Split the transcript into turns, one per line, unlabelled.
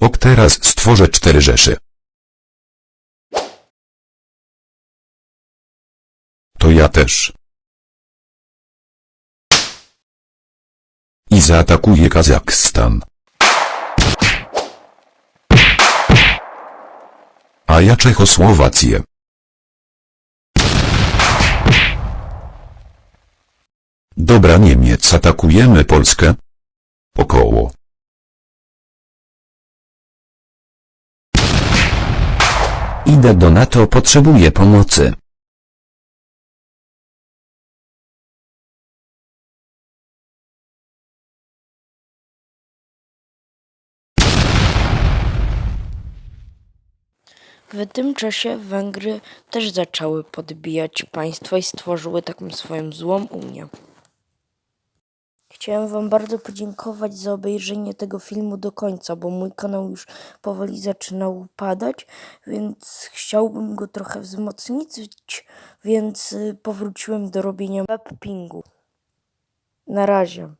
Ok teraz stworzę cztery rzeszy. To ja też. I zaatakuję Kazachstan. A ja Czechosłowację. Dobra Niemiec atakujemy Polskę.
Idę do NATO, potrzebuję pomocy.
W tym czasie Węgry też zaczęły podbijać państwo i stworzyły taką swoją złą Unię. Chciałem Wam bardzo podziękować za obejrzenie tego filmu do końca, bo mój kanał już powoli zaczyna upadać, więc chciałbym go trochę wzmocnić, więc y, powróciłem do robienia webpingu. Na razie.